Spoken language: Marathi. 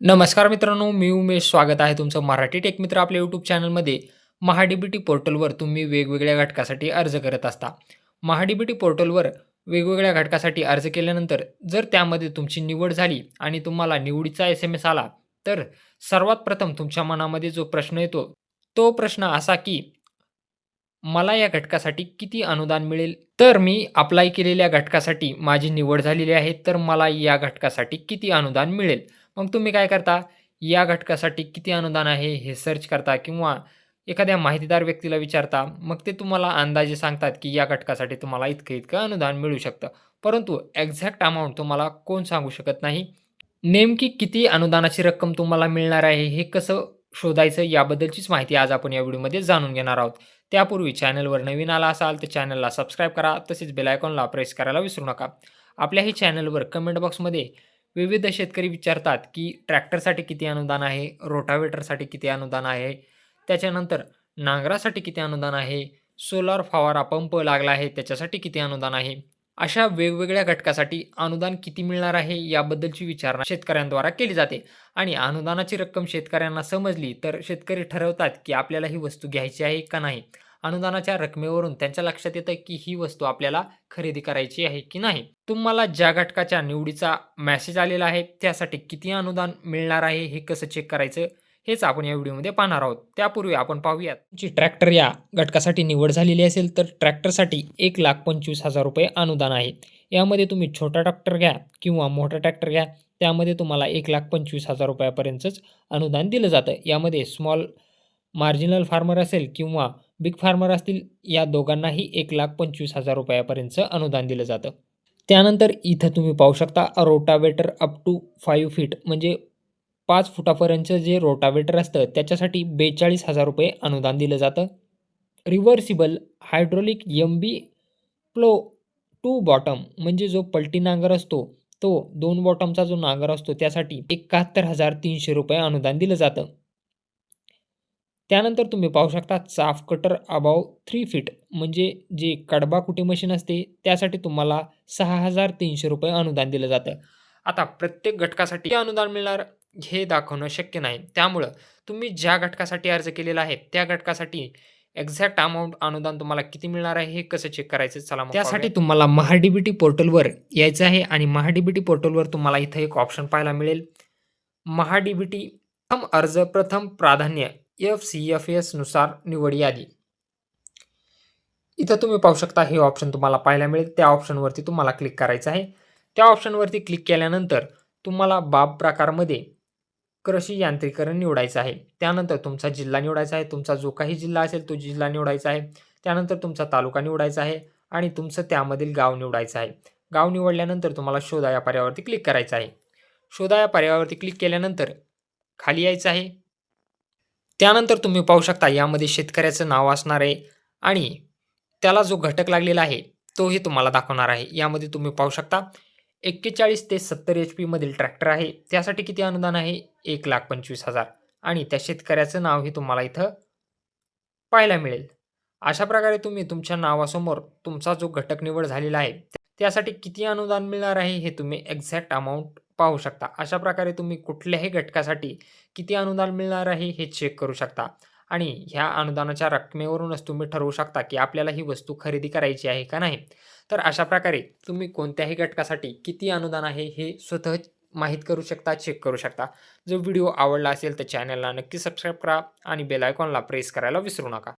नमस्कार मित्रांनो मी उमेश. स्वागत आहे तुमचं मराठी टेक मित्र आपल्या यूट्यूब चॅनलमध्ये महाडीबीटी पोर्टलवर तुम्ही वेगवेगळ्या घटकासाठी अर्ज करत असता. महाडीबीटी पोर्टलवर वेगवेगळ्या घटकासाठी अर्ज केल्यानंतर जर त्यामध्ये तुमची निवड झाली आणि तुम्हाला निवडीचा एस एम एस आला तर सर्वात प्रथम तुमच्या मनामध्ये जो प्रश्न येतो तो प्रश्न असा की मला या घटकासाठी किती अनुदान मिळेल? तर मी अप्लाय केलेल्या घटकासाठी माझी निवड झालेली आहे तर मला या घटकासाठी किती अनुदान मिळेल? मग तुम्ही काय करता? या घटकासाठी किती अनुदान आहे हे सर्च करता किंवा एखाद्या माहितीदार व्यक्तीला विचारता. मग ते तुम्हाला अंदाजे सांगतात की या घटकासाठी तुम्हाला इतकं इतकं अनुदान मिळू शकतं. परंतु एक्झॅक्ट अमाऊंट तुम्हाला कोण सांगू शकत नाही. नेमकी किती अनुदानाची रक्कम तुम्हाला मिळणार आहे हे कसं शोधायचं याबद्दलचीच माहिती आज आपण या व्हिडिओमध्ये जाणून घेणार आहोत. त्यापूर्वी चॅनलवर नवीन आला असाल तर चॅनलला सबस्क्राईब करा. तसेच बेलायकॉनला प्रेस करायला विसरू नका. आपल्याही चॅनलवर कमेंट बॉक्समध्ये विविध शेतकरी विचारतात की ट्रॅक्टरसाठी किती अनुदान आहे? रोटावेटरसाठी किती अनुदान आहे? त्याच्यानंतर नांगरासाठी किती अनुदान आहे? सोलार फवारा पंप लागला आहे त्याच्यासाठी किती अनुदान आहे? अशा वेगवेगळ्या घटकासाठी अनुदान किती मिळणार आहे याबद्दलची विचारणा शेतकऱ्यांद्वारा केली जाते. आणि अनुदानाची रक्कम शेतकऱ्यांना समजली तर शेतकरी ठरवतात की आपल्याला ही वस्तू घ्यायची आहे का नाही. अनुदानाच्या रकमेवरून त्यांच्या लक्षात येतं की ही वस्तू आपल्याला खरेदी करायची आहे की नाही. तुम्हाला ज्या घटकाच्या निवडीचा मॅसेज आलेला आहे त्यासाठी किती अनुदान मिळणार आहे हे कसं चेक करायचं हेच आपण या व्हिडिओमध्ये पाहणार आहोत. त्यापूर्वी आपण पाहूयात. तुमची ट्रॅक्टर या घटकासाठी निवड झालेली असेल तर ट्रॅक्टरसाठी एक लाख पंचवीस हजार रुपये अनुदान आहे. यामध्ये तुम्ही छोटा ट्रॅक्टर घ्या किंवा मोठा ट्रॅक्टर घ्या त्यामध्ये तुम्हाला एक लाख पंचवीस हजार रुपयापर्यंतच अनुदान दिलं जातं. यामध्ये स्मॉल मार्जिनल फार्मर असेल किंवा बिग फार्मर असतील या दोघांनाही एक लाख पंचवीस हजार रुपयापर्यंतचं अनुदान दिलं जातं. त्यानंतर इथं तुम्ही पाहू शकता rotavator up to five feet म्हणजे पाच फुटापर्यंतचं जे रोटावेटर असतं त्याच्यासाठी बेचाळीस हजार रुपये अनुदान दिलं जातं. Reversible hydraulic M B plough two bottom म्हणजे जो पलटी नांगर असतो तो दोन बॉटमचा जो नांगर असतो त्यासाठी एकाहत्तर हजार तीनशे रुपये अनुदान दिलं जातं. त्यानंतर तुम्ही पाहू शकता chaff cutter above three feet म्हणजे जे कडबा कुटी मशीन असते त्यासाठी तुम्हाला सहा हजार तीनशे रुपये अनुदान दिलं जातं. आता प्रत्येक घटकासाठी अनुदान मिळणार? हे दाखवणं शक्य नाही. त्यामुळं तुम्ही ज्या घटकासाठी अर्ज केलेला आहे त्या घटकासाठी एक्झॅक्ट अमाऊंट अनुदान तुम्हाला किती मिळणार आहे हे कसं चेक करायचं? चला त्यासाठी तुम्हाला महाडीबीटी पोर्टलवर यायचं आहे आणि महाडीबीटी पोर्टलवर तुम्हाला इथं एक ऑप्शन पाहायला मिळेल. महाडीबीटी प्रथम अर्ज प्रथम प्राधान्य एफ सी एफ एसनुसार निवड यादी. इथं तुम्ही पाहू शकता हे ऑप्शन तुम्हाला पाहायला मिळेल. त्या ऑप्शनवरती तुम्हाला क्लिक करायचं आहे. त्या ऑप्शनवरती क्लिक केल्यानंतर तुम्हाला बाब प्रकारमध्ये कृषी यांत्रिकरण निवडायचं आहे. त्यानंतर तुमचा जिल्हा निवडायचा आहे. तुमचा जो काही जिल्हा असेल तो जिल्हा निवडायचा आहे. त्यानंतर तुमचा तालुका निवडायचा आहे आणि तुमचं त्यामधील गाव निवडायचं आहे. गाव निवडल्यानंतर तुम्हाला शोधा या पर्यायावरती क्लिक करायचं आहे. शोधा या पर्यायावरती क्लिक केल्यानंतर खाली यायचं आहे. त्यानंतर तुम्ही पाहू शकता यामध्ये शेतकऱ्याचं नाव असणार आहे आणि त्याला जो घटक लागलेला आहे तोही तुम्हाला दाखवणार आहे. यामध्ये तुम्ही पाहू शकता एक्केचाळीस ते सत्तर एच पीमधील ट्रॅक्टर आहे. त्यासाठी किती अनुदान आहे? एक लाख पंचवीस हजार. आणि त्या शेतकऱ्याचं नावही तुम्हाला इथं पाहायला मिळेल. अशा प्रकारे तुम्ही तुमच्या नावासमोर तुमचा जो घटक निवड झालेला आहे त्यासाठी किती अनुदान मिळणार आहे हे तुम्ही एक्झॅक्ट अमाऊंट पाहू शकता. अशा प्रकारे तुम्ही कुठल्याही घटकासाठी किती अनुदान मिळणार आहे हे चेक करू शकता. आणि ह्या अनुदानाच्या रकमेवरूनच तुम्ही ठरवू शकता की आपल्याला ही वस्तू खरेदी करायची आहे का नाही. तर अशा प्रकारे तुम्ही कोणत्याही घटकासाठी किती अनुदान आहे हे स्वतः माहीत करू शकता चेक करू शकता. जर व्हिडिओ आवडला असेल तर चॅनलला नक्की सबस्क्राईब करा आणि बेल आयकॉनला प्रेस करायला विसरू नका.